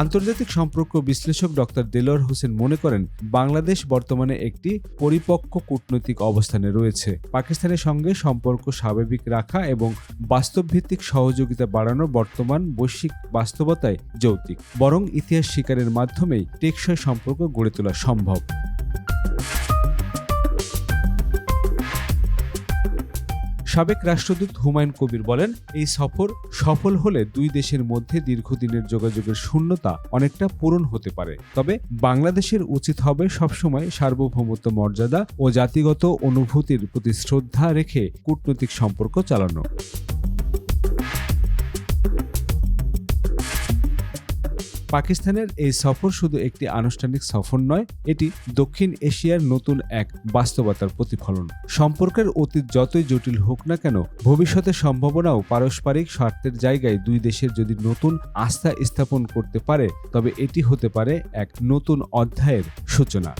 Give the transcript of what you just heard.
আন্তর্জাতিক সম্পর্ক বিশ্লেষক ডক্টর দেলোয়ার হোসেন মনে করেন, বাংলাদেশ বর্তমানে একটি পরিপক্ক কূটনৈতিক অবস্থানে রয়েছে। পাকিস্তানের সঙ্গে সম্পর্ক স্বাভাবিক রাখা এবং বাস্তবভিত্তিক সহযোগিতা বাড়ানো বর্তমান বৈশ্বিক বাস্তবতায় যৌতিক বরং ইতিহাস শিকারের মাধ্যমেই টেকসই সম্পর্ক গড়ে তোলা সম্ভব। সাবেক রাষ্ট্রদূত হুমায়ুন কবির বলেন, এই সফর সফল হলে দুই দেশের মধ্যে দীর্ঘদিনের যোগাযোগের শূন্যতা অনেকটা পূরণ হতে পারে। তবে বাংলাদেশের উচিত হবে সবসময় সার্বভৌমত্ব মর্যাদা ও জাতিগত অনুভূতির প্রতি শ্রদ্ধা রেখে কূটনৈতিক সম্পর্ক চালানো। পাকিস্তানের এই সফর শুধু একটি আনুষ্ঠানিক সফর নয়, এটি দক্ষিণ এশিয়ার নতুন এক বাস্তবতার প্রতিফলন। সম্পর্কের অতীত যতই জটিল হোক না কেন ভবিষ্যতে সম্ভাবনাও পারস্পরিক স্বার্থের জায়গায় দুই দেশের যদি নতুন আস্থা স্থাপন করতে পারে, তবে এটি হতে পারে এক নতুন অধ্যায়ের সূচনা।